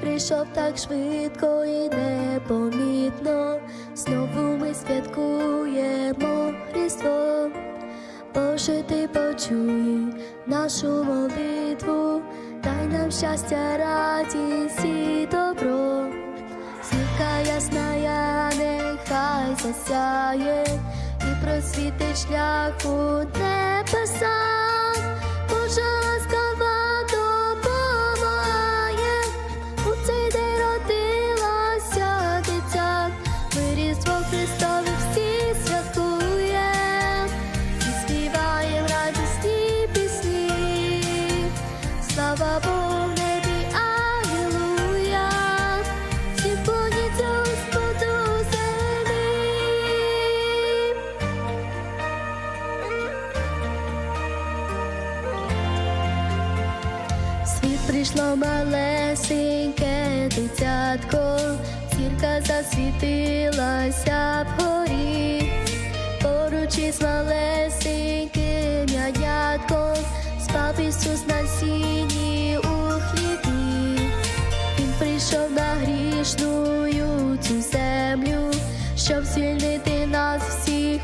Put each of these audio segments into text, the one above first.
прийшов так швидко і непомітно. Знову ми святкуємо Різдво. Боже, ти почуй нашу молитву, дай нам щастя, радість і добро. Зірка ясна, я нехай засяє і просвітить шлях у небесах. Прийшло малесеньке дитятко, зірка засвітилася вгорі, поруч із малесеньким ягнятком спав Ісус на сіні у хлібі. Він прийшов на грішную цю землю, щоб звільнити нас всіх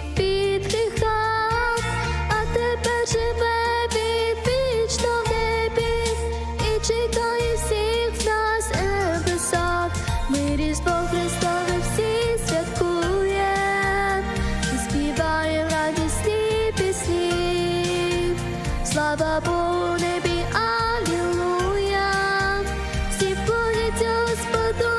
Слава небі, Алілуя, всі поняття Господу.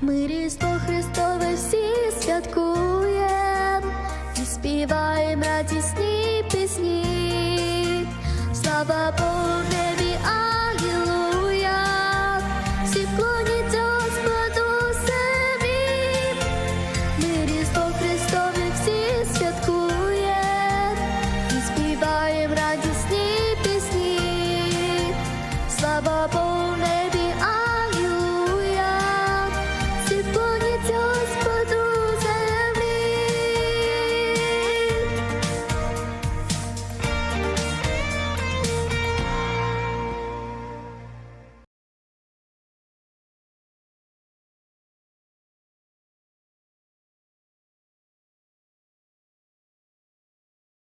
Ми Різдво Христове всі святкуєм співаємо радісні пісні, слава Богу.